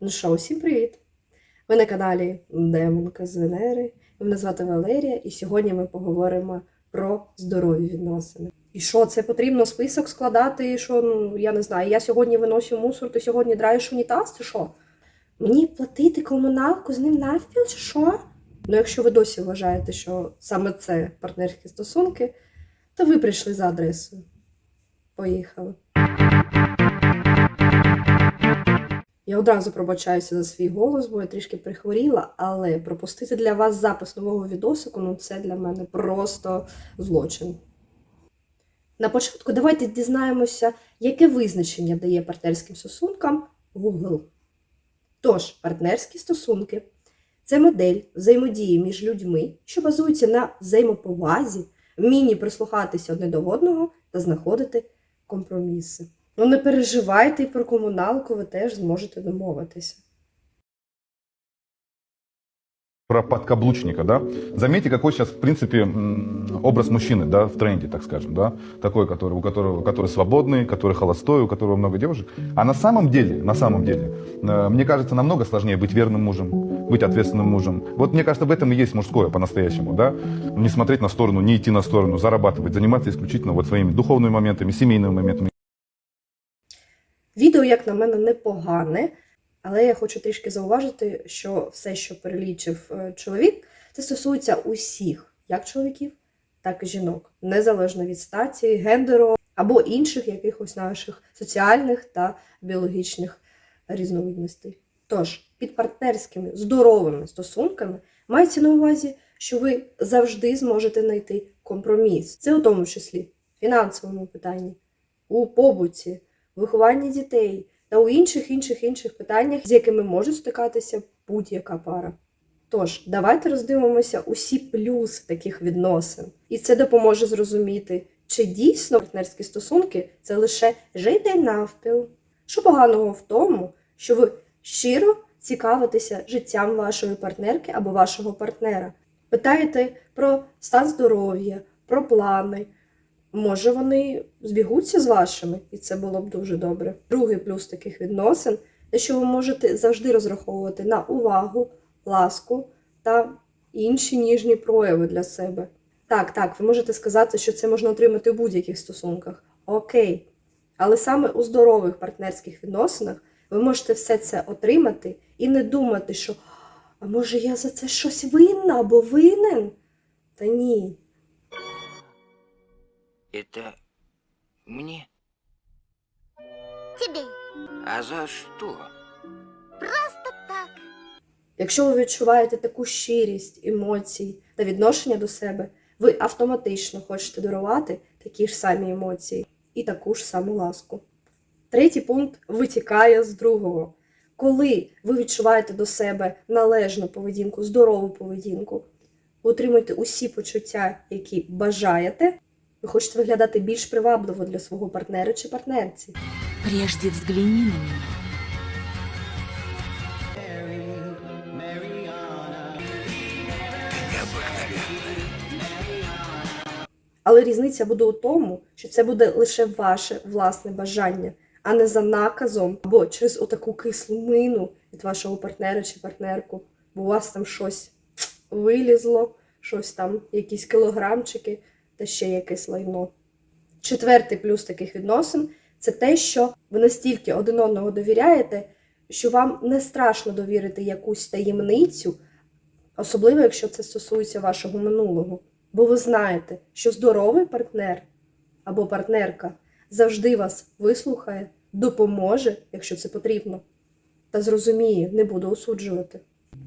Ну що, усім привіт! Ви на каналі Демонка з Венери. Мене звати Валерія, і сьогодні ми поговоримо про здорові відносини. І що, це потрібно список складати, що ну я не знаю, я сьогодні виносю мусор, ти сьогодні драєш унітаз, чи що? Мені платити комуналку з ним навпіл, чи що? Ну, якщо ви досі вважаєте, що саме це партнерські стосунки, то ви прийшли за адресою. Поїхали. Я одразу пробачаюся за свій голос, бо я трішки прихворіла, але пропустити для вас запис нового відосику ну це для мене просто злочин. На початку давайте дізнаємося, яке визначення дає партнерським стосункам Google. Тож, партнерські стосунки це модель взаємодії між людьми, що базується на взаємоповазі, вмінні прислухатися одне до одного та знаходити компроміси. Ну не переживайте і про комуналку, ви теж зможете домовитися. про подкаблучника, да. Заметьте, какой сейчас, в принципе, м, образ мужчины, да, в тренде, так скажем, да. Такой, который, у которого, который свободный, который холостой, у которого много девушек. А на самом деле, на самом деле, э, мне кажется, намного сложнее быть верным мужем, быть ответственным мужем. Вот мне кажется, в этом и есть мужское по-настоящему, да. Не смотреть на сторону, не идти на сторону, зарабатывать, заниматься исключительно вот своими духовными моментами, семейными моментами. Відео, як на мене, непогане, але я хочу трішки зауважити, що все, що перелічив е, чоловік, це стосується усіх, як чоловіків, так і жінок, незалежно від статі, гендеру або інших якихось наших соціальних та біологічних різновидностей. Тож, під партнерськими здоровими стосунками мається на увазі, що ви завжди зможете знайти компроміс. Це у тому числі в фінансовому питанні, у побуті, вихованні дітей та у інших інших інших питаннях, з якими може стикатися будь-яка пара. Тож, давайте роздивимося усі плюси таких відносин, і це допоможе зрозуміти, чи дійсно партнерські стосунки це лише жити навпіл. Що поганого в тому, що ви щиро цікавитеся життям вашої партнерки або вашого партнера, питаєте про стан здоров'я, про плани, Може, вони збігуться з вашими, і це було б дуже добре. Другий плюс таких відносин те, що ви можете завжди розраховувати на увагу, ласку та інші ніжні прояви для себе. Так, так, ви можете сказати, що це можна отримати в будь-яких стосунках. Окей. Але саме у здорових партнерських відносинах ви можете все це отримати і не думати, що а може я за це щось винна або винен? Та ні. Это мне? Тебе. А за что? Просто так. Якщо ви відчуваєте таку щирість емоцій та відношення до себе, ви автоматично хочете дарувати такі ж самі емоції і таку ж саму ласку. Третій пункт витікає з другого. Коли ви відчуваєте до себе належну поведінку, здорову поведінку, ви отримуєте усі почуття, які бажаєте, ви хочете виглядати більш привабливо для свого партнера чи партнерці. Прежде взгляни на меня. Але різниця буде у тому, що це буде лише ваше власне бажання, а не за наказом або через отаку кислу мину від вашого партнера чи партнерку, бо у вас там щось вилізло, щось там, якісь кілограмчики та ще якесь лайно. Четвертий плюс таких відносин це те, що ви настільки один одного довіряєте, що вам не страшно довірити якусь таємницю, особливо якщо це стосується вашого минулого. Бо ви знаєте, що здоровий партнер або партнерка завжди вас вислухає, допоможе, якщо це потрібно, та зрозуміє, не буде осуджувати.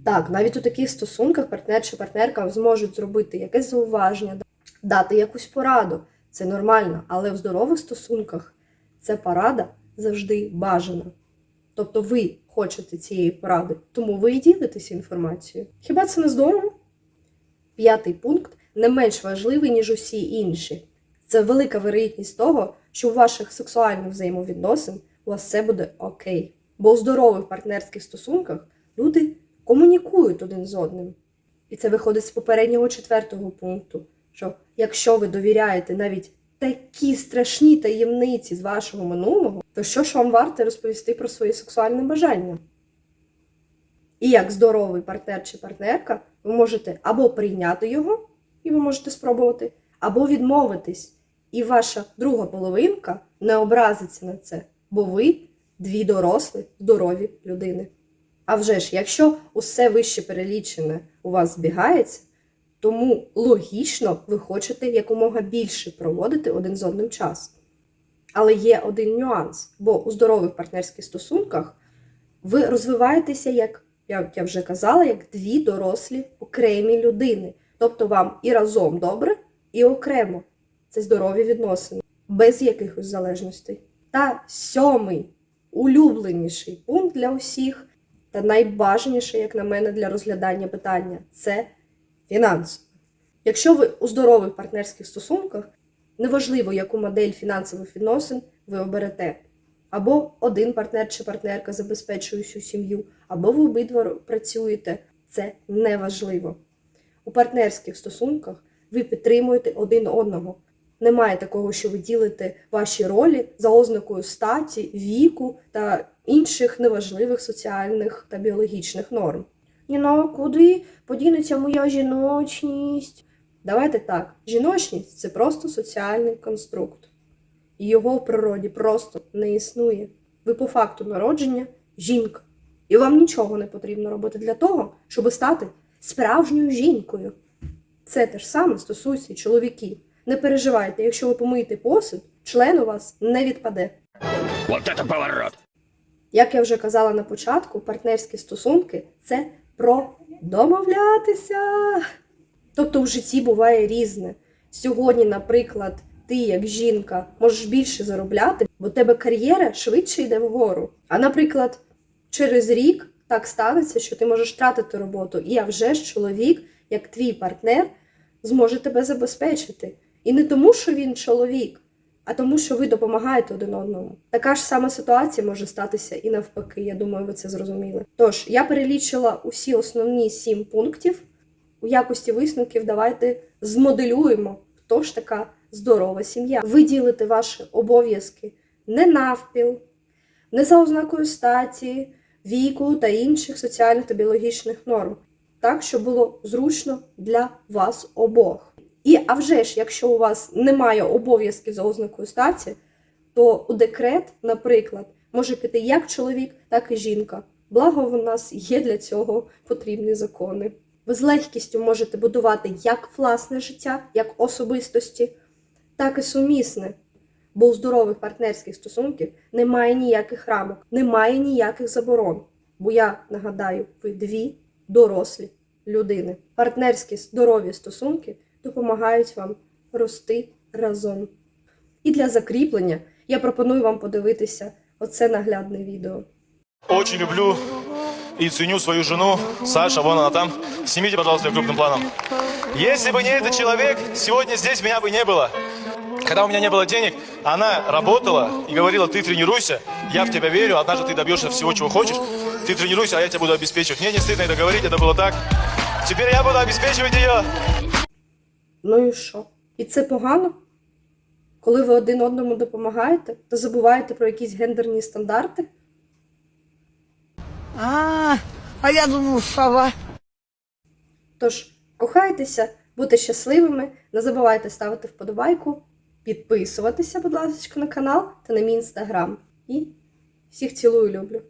Так, навіть у таких стосунках партнер чи партнерка зможуть зробити якесь зауваження, дати якусь пораду. Це нормально, але в здорових стосунках ця порада завжди бажана. Тобто ви хочете цієї поради, тому ви і ділитеся інформацією. Хіба це не здорово? П'ятий пункт не менш важливий, ніж усі інші. Це велика вирогідність того, що у ваших сексуальних взаємовідносин у вас все буде окей. Бо у здорових партнерських стосунках люди комунікують один з одним. І це виходить з попереднього четвертого пункту, що якщо ви довіряєте навіть такі страшні таємниці з вашого минулого, то що ж вам варто розповісти про свої сексуальні бажання? І як здоровий партнер чи партнерка, ви можете або прийняти його, і ви можете спробувати, або відмовитись. І ваша друга половинка не образиться на це, бо ви дві дорослі, здорові людини. А вже ж, якщо усе вище перелічене у вас збігається, тому логічно ви хочете якомога більше проводити один з одним час. Але є один нюанс, бо у здорових партнерських стосунках ви розвиваєтеся, як, я вже казала, як дві дорослі окремі людини. Тобто вам і разом добре, і окремо. Це здорові відносини, без якихось залежностей. Та сьомий улюбленіший пункт для усіх, та найбажаніший, як на мене, для розглядання питання це фінанси. Якщо ви у здорових партнерських стосунках, неважливо, яку модель фінансових відносин ви оберете. Або один партнер чи партнерка забезпечує всю сім'ю, або ви обидва працюєте. Це неважливо. У партнерських стосунках ви підтримуєте один одного. Немає такого, що ви ділите ваші ролі за ознакою статі, віку та інших неважливих соціальних та біологічних норм. Ніно, куди подінеться моя жіночність? Давайте так: жіночність це просто соціальний конструкт. І його в природі просто не існує. Ви по факту народження жінка. І вам нічого не потрібно робити для того, щоб стати справжньою жінкою. Це те ж саме стосується і чоловіків. Не переживайте, якщо ви помиєте посуд, член у вас не відпаде. Вот это поворот! Як я вже казала на початку, партнерські стосунки це про домовлятися. Тобто в житті буває різне. Сьогодні, наприклад, ти, як жінка, можеш більше заробляти, бо в тебе кар'єра швидше йде вгору. А наприклад, через рік так станеться, що ти можеш втратити роботу, і а вже ж чоловік, як твій партнер, зможе тебе забезпечити. І не тому, що він чоловік, а тому, що ви допомагаєте один одному. Така ж сама ситуація може статися і навпаки. Я думаю, ви це зрозуміли. Тож я перелічила усі основні сім пунктів. У якості висновків давайте змоделюємо, хто ж така здорова сім'я. Виділити ваші обов'язки не навпіл, не за ознакою статі, віку та інших соціальних та біологічних норм, так, щоб було зручно для вас обох. І а вже ж, якщо у вас немає обов'язків за ознакою статі, то у декрет, наприклад, може піти як чоловік, так і жінка. Благо в нас є для цього потрібні закони. Ви з легкістю можете будувати як власне життя, як особистості, так і сумісне. Бо у здорових партнерських стосунків немає ніяких рамок, немає ніяких заборон. Бо я нагадаю, ви дві дорослі людини. Партнерські здорові стосунки допомагають вам рости разом. І для закріплення я пропоную вам подивитися оце наглядне відео. Очень люблю и ценю свою жену. Саша, вон она там. Снимите, пожалуйста, ее крупным планом. Если бы не этот человек, сегодня здесь меня бы не было. Когда у меня не было денег, она работала и говорила, ты тренируйся, я в тебя верю, однажды ты добьешься всего, чего хочешь. Ты тренируйся, а я тебя буду обеспечивать. Мне не стыдно это говорить, это было так. Теперь я буду обеспечивать ее. Ну і що? І це погано? Коли ви один одному допомагаєте, то забуваєте про якісь гендерні стандарти? А, а я думал, сова. Тож кохайтеся, будьте щасливими, не забувайте ставити вподобайку, підписуватися, будь ласка, на канал та на мій інстаграм. І всіх цілую, люблю.